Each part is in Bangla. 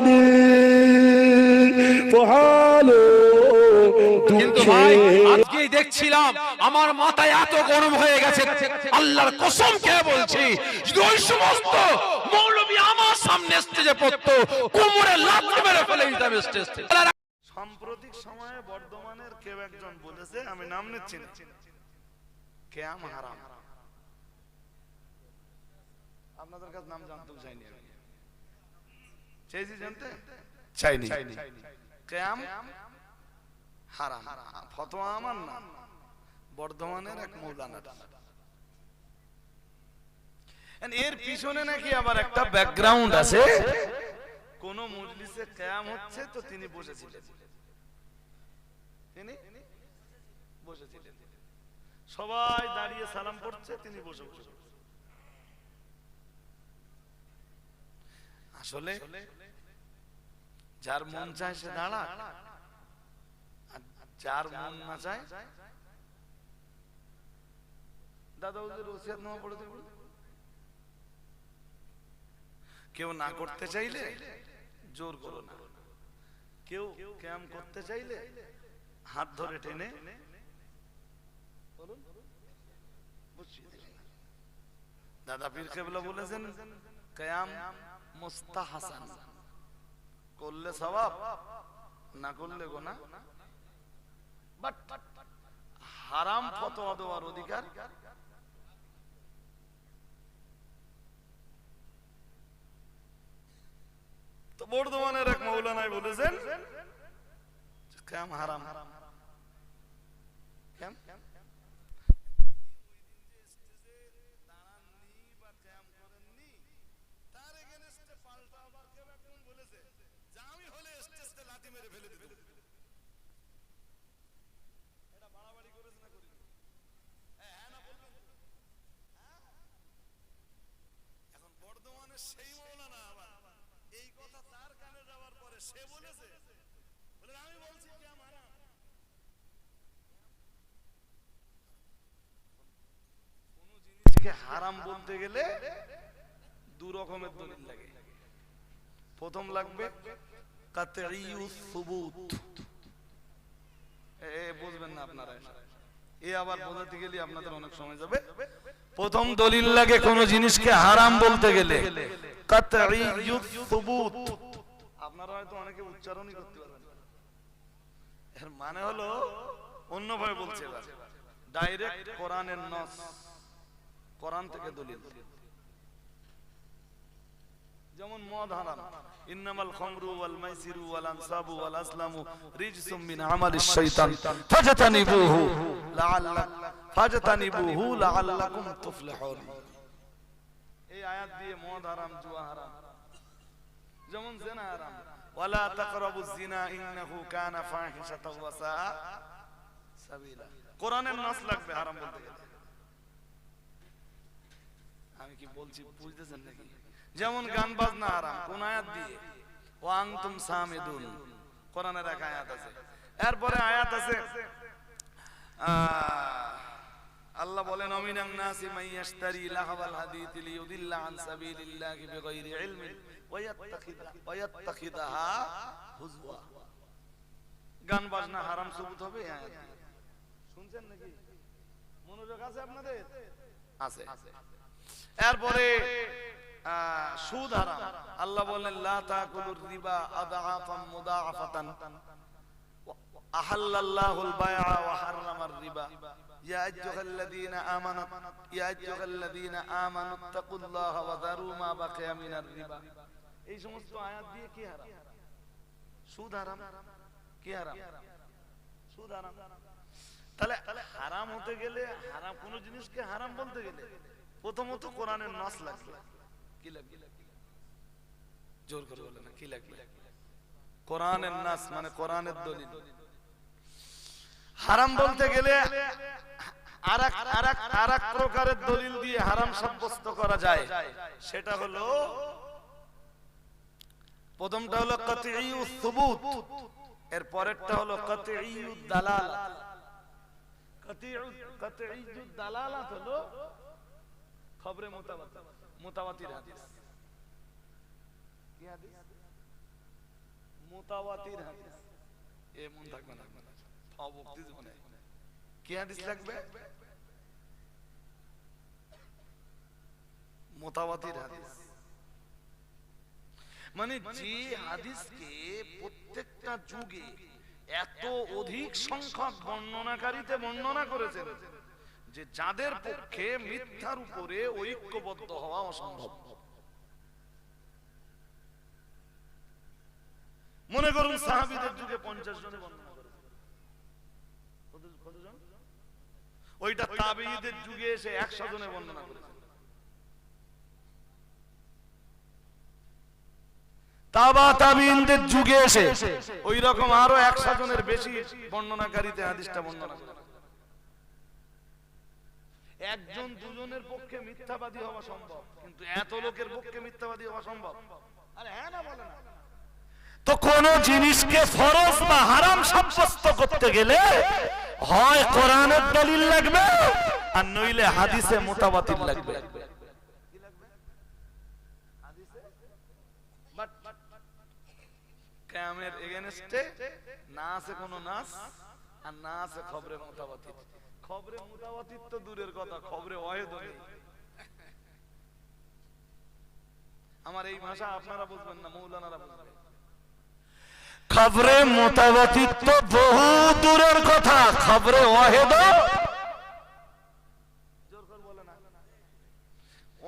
জানি পোহালো কিন্তু ভাই আজকেই দেখছিলাম আমার মাথায় এত গরম হয়ে গেছে। আল্লাহর কসম কে বলছি? যদি ওই সমস্ত মৌলবী আমার সামনে স্টেজে পড়তো কোমরে লাথি মেরে ফেলে দিতাম স্টেজ সাম্প্রতিক সময়ে বর্ধমানের কেউ একজন বলেছে আমি নাম নিচ্ছি না। কেয়াম হারাম? আপনাদের কাছে নাম জানতেও চাইনি আমি। জানতে চাইনি। কেয়াম হারাম। ফতোয়া আমার না। বর্ধমানের এক মৌলানা এর পিছনে নাকি আবার একটা ব্যাকগ্রাউন্ড আছে। কোন মজলিসে কেয়াম হচ্ছে তো তিনি বসেছিলেন। তিনি বসেছিলেন। সবাই দাঁড়িয়ে সালাম পড়ছে তিনি বসে বসে। আসলে যার মন চায় সে দাঁড়া যার মন না চায় দাদা ওদের ওসিয়াত নামা পড়ে দেবো কেউ না করতে চাইলে জোর করো না। কেউ ক্যাম করতে চাইলে হাত ধরে টেনে। দাদা পীর কেবলা বলেছেন কয়াম করলে সবাব না করলে গোনা? হারাম ফতোয়া দেওয়ার অধিকার? বর্ধমানের এক মৌলানায় বলেছেন ক্যাম হারাম হারাম। ক্যাম? এখন বর্ধমানের সেই মৌলানা আবার। এই কথা তার কানে যাওয়ার পরে সে বলেছে বলে আমি বলছি কি আমার কোন জিনিসকে হারাম বলতে গেলে দু রকমের দলিল লাগে। প্রথম লাগবে বুঝবেন না আপনারা এ আবার বোঝাতে গেলে আপনাদের অনেক সময় যাবে। প্রথম দলিল লাগে কোন জিনিসকে হারাম বলতে গেলে। আপনারা হয়তো অনেকে উচ্চারণই করতে পারবেন এর মানে হলো অন্যভাবে বলছে ডাইরেক্ট কোরআনের নস। কোরআন থেকে দলিল। যেমন মদ হারাম। ইন্নামাল খামরু ওয়াল মাইসিরু ওয়াল আনসাবু ওয়াল আসলামু রিজসুম মিন আমালিশ শাইতান ফাজতানিবুহু লাআল্লাক ফাজতানিবুহু লাআল্লাকুম তুফলিহুন। এই আয়াত দিয়ে মদ হারাম, জুয়া হারাম। যেমন জিনা হারাম। ওয়ালা তাকরাবুজ জিনা ইন্নাহু কানা ফাহিশাতাও ওয়া সাবিলা। কোরআনের নাস লাগবে হারাম বলতে গেলে। আমি কি বলছি বুঝতেছেন নাকি? যেমন গান বাজনা হারাম, কোন আয়াত দিয়ে? ও আনতুম সামিদুন। কোরআনের এক আয়াত আছে। এরপরে আয়াত আছে আল্লাহ বলেন অমিনান নাসি মান ইয়াশতারি লাহওয়াল হাদিথ লিয়ুদিল্লা আন সাবিলিল্লাহি বিগাইরি ইলমিন ওয়া ইয়াত্তাখিদা ওয়া ইয়াত্তাখিদাহা হুজওয়া. গান বাজনা হারাম সবুত হবে আয়াত শুনছেন নাকি? মনোযোগ আছে আপনাদের? আছে। এরপরে সুদ হারাম। আল্লাহ বলেন লা তাকুলুর রিবা মুদাআফাতান। আহাল্লাল্লাহুল ওয়া হাররামার রিবা। ইয়া আইয়ুহাল্লাযীনা আমানু, ইয়া আইয়ুহাল্লাযীনা আমানু তাকুল্লাহা ওয়া যারু মা বাকিয়া মিনার রিবা। এই সমস্ত আয়াত দিয়ে কি হারাম? সুদ হারাম? কি হারাম? সুদ হারাম। তাহলে হারাম হতে গেলে হারাম কোন জিনিসকে হারাম বলতে গেলে প্রথমত কোরআনের নাস লাগবে। কি লাগবে? জোর করে বলে না, কি লাগবে? কোরআনের নাস মানে কোরআনের দলিল। হারাম বলতে গেলে আরেক আরেক আরেক প্রকারের দলিল দিয়ে হারাম সাব্যস্ত করা যায়। সেটা হলো, প্রথমটা হলো সুবুত এর পরেরটা হলো কাতঈউ কাতঈউ দালালাত হলো খবরে মুতাওয়াতির মুতাওয়াতির হাদিস। কি হাদিস? মোতাবাতির হাদিস। এমন থাকবে না। অবক্তি জীবনে। কি হাদিস লাগবে? মোতাবাতির হাদিস। মানে যে হাদিসকে প্রত্যেকটা যুগে এত অধিক সংখ্যক বর্ণনাকারীতে বর্ণনা করেছেন যে যাদের পক্ষে মিথ্যার উপরে ঐক্যবদ্ধ হওয়া অসম্ভব। মনে করুন সাহাবিদের যুগে পঞ্চাশ জনে বর্ণনা করেছেন ওইটা তাবেঈদের যুগে এসে একশো জনে বর্ণনা করেছেন তাবা তাবিনদের যুগে এসে ওই রকম আরও একশো জনের বেশি বর্ণনাকারীতে হাদিসটা বর্ণনা করে একজন দুজনের পক্ষে মিথ্যাবাদী হওয়া সম্ভব কিন্তু এত লোকের পক্ষে মিথ্যাবাদী হওয়া সম্ভব। আরে হ্যাঁ না বলে না। তো কোন জিনিসকে ফরজ বা হারাম সাব্যস্ত করতে গেলে হয় কোরআনের দলিল লাগবে আর নইলে হাদিসে মোতাবাতিল লাগবে। কামের এগেনস্টে না আছে কোনো নাস আর না আছে খবরে মোতাবাতিল। খবরে তো দূরের কথা, খবরে নেই। আমার এই ভাষা আপনারা বুঝবেন না, মৌলানারা বুঝবেন। খবরে মোতাবাতিত বহু দূরের কথা, খবরে ওয়াহেদ জোর করে বলে না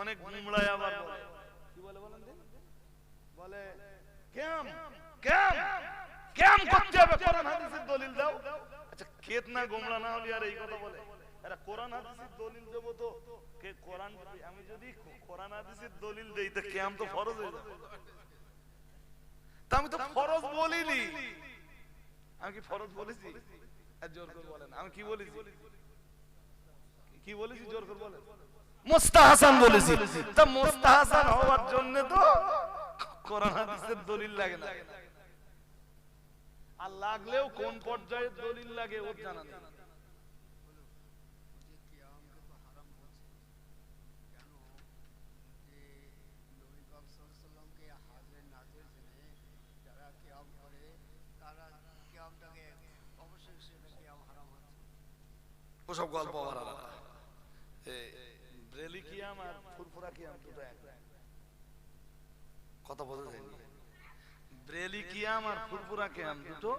অনেক গুমড়ায় আবার বলে কি বলে বলেন দিন বলে কেম কেম কেম করতে হবে কোরআন হাদিসের দলিল দাও কেত না না হলে আর এই কথা বলে। আমি তো ফরজ বলিনি। আমি কি ফরজ বলেছি? জোর করে বলেন। আমি কি বলেছি? কি বলেছি? জোর করে বলেন। মুস্তাহাসান বলেছি। তা মুস্তাহাসান হওয়ার জন্য তো কোরআন দলিল লাগে না। আর লাগলেও কোন পর্যায়ের দলিল লাগে ওর জানা নেই। ওসব গল্প আবার আলাদা। এই আর ফুরফুরা কিয়াম দুটো এক। কথা বোঝা যায়নি। ব্রেলি কিয়াম আর ফুরফুরা কিয়াম দুটো?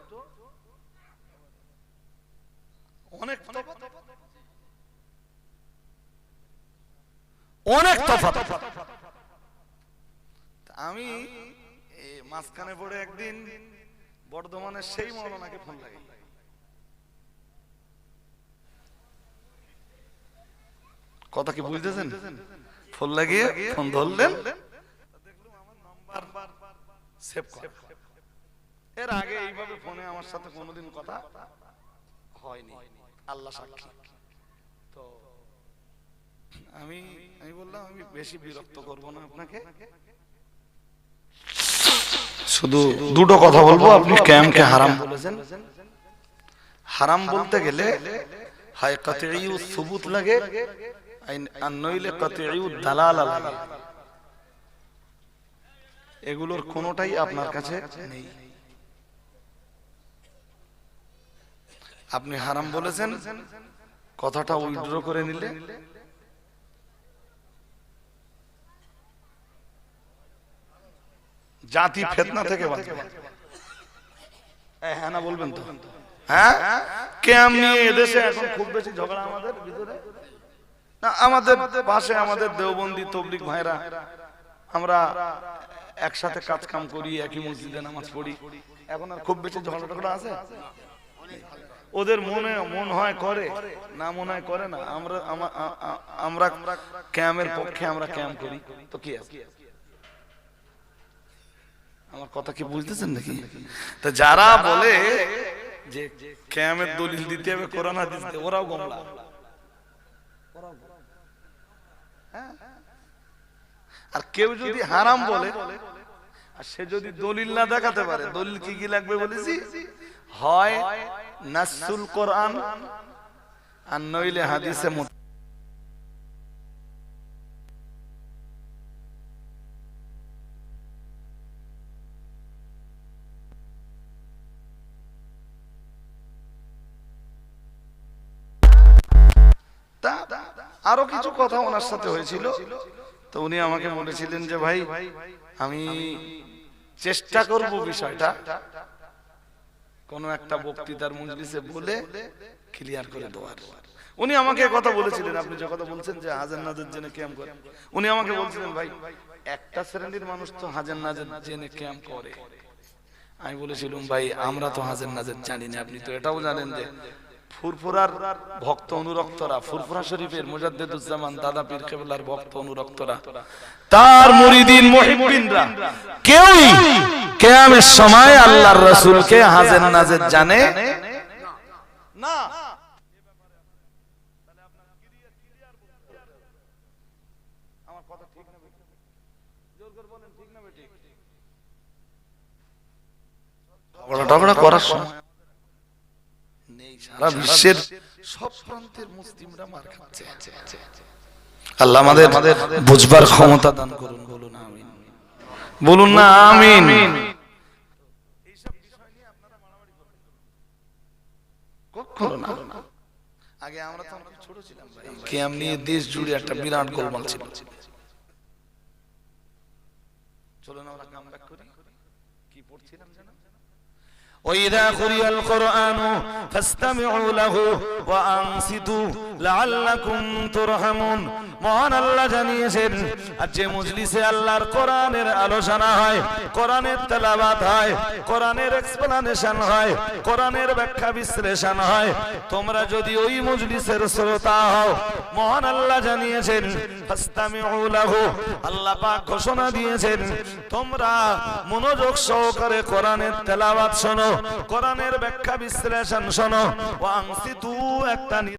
অনেক অনেক আমি মাঝখানে পড়ে একদিন বর্ধমানের সেই মৌলানাকে ফোন লাগাই। কথা কি বুঝতেছেন? ফোন লাগিয়ে ফোন ধরলেন। সেভ করা। এর আগে এইভাবে ফোনে আমার সাথে কোনোদিন কথা হয়নি। আল্লাহ সাক্ষী। তো আমি আমি বললাম, আমি বেশি বিরক্ত করব না আপনাকে। শুধু দুটো কথা বলব, আপনি ক্যামকে হারাম বলেছেন। হারাম বলতে গেলে হয় কাতিউ সুবুত লাগে আর নইলে কাতিউ দালালা লাগে। এগুলোর কোনোটাই আপনার কাছে নেই। আপনি হারাম বলেছেন কথাটা উইথড্র করে নিলে? জাতি ফেতনা থেকে বাঁচবে। হ্যাঁ না বলবেন তো? হ্যাঁ? কেম নিয়ে এদেশে এখন খুব বেশি ঝগড়া আমাদের ভিতরে? না আমাদের পাশে আমাদের দেওবন্দি তবলিক ভাইরা। আমরা একসাথে কাজ কাম করি একই মসজিদে নামাজ পড়ি। এখন আর খুব বেশি ঝগড়া টগড়া আছে? ওদের মনে মন হয় করে না মনে হয় করে না। আমরা আমরা ক্যামের পক্ষে আমরা ক্যাম্প করি। তো কি আছে? আমার কথা কি বুঝতেছেন নাকি? তা যারা বলে যে ক্যামের দলিল দিতে হবে কোরআন হাদিস ওরাও গোমরা। হ্যাঁ? আর কেউ যদি হারাম বলে আর সে যদি দলিল না দেখাতে পারে দলিল কি কি লাগবে বলেছি? হয় নাসুল কোরআন আর নইলে হাদিসে আরও কিছু কথা ওনার সাথে হয়েছিল। তো উনি আমাকে বলেছিলেন যে ভাই আমি চেষ্টা করব বিষয়টা। কোন একটা বক্তৃতার মজলিসে বলে ক্লিয়ার করে দেওয়ার। উনি আমাকে কথা বলেছিলেন, আপনি যে কথা বলছেন যে হাজার নাজের জেনে ক্যাম্প করে। উনি আমাকে বলছিলেন, ভাই, একটা শ্রেণির মানুষ তো হাজার নাজের জেনে ক্যাম্প করে। আমি বলেছিলাম, ভাই, আমরা তো হাজার নাজের জানি না। আপনি তো এটাও জানেন যে ফুরফুরার ভক্ত অনুরক্তরা, ফুরফুরা শরীফের মুজাদ্দেদুজ্জামান দাদা পীর কেবলার ভক্ত অনুরক্তরা। তার মুরিদিন মুহিব্বিনরা, কেউই কিয়ামের সময় আল্লাহর রাসূলকে হাজের নাজের জানে না। আমার কথা ঠিক না বেঠিক? জোর করে বলেন ঠিক না বেঠিক? ঝগড়া টগড়া করার সময় নেই সারা বিশ্বের সব প্রান্তের মুসলিমরা মার খাচ্ছে। আল্লাহ আমাদের বুঝবার ক্ষমতা দান করুন। বলুন আমিন। বলুন না আমিন। আগে আমরা তো অনেক ছোট ছিলাম ভাই। নিয়ে দেশ জুড়ে একটা বিরাট গোলমাল ছিল। চলুন আমরা কাম করি। কি পড়ছিলাম জানেন وإذا قرئ القرآن فاستمعوا له وأنصتوا لعلكم ترحمون মহান আল্লাহ জানিয়েছেন আর যে মজলিসে আল্লাহর কোরআনের আলোচনা হয় কোরআনের তেলাবাত হয় কোরআনের এক্সপ্লানেশন হয় কোরআনের ব্যাখ্যা বিশ্লেষণ হয় তোমরা যদি ওই মজলিসের শ্রোতা হও মহান আল্লাহ জানিয়েছেন ফাস্তামিউ লাহু আল্লাহ পাক ঘোষণা দিয়েছেন তোমরা মনোযোগ সহকারে কোরআনের তেলাওয়াত শোনো কোরআনের ব্যাখ্যা বিশ্লেষণ শোনো। একটা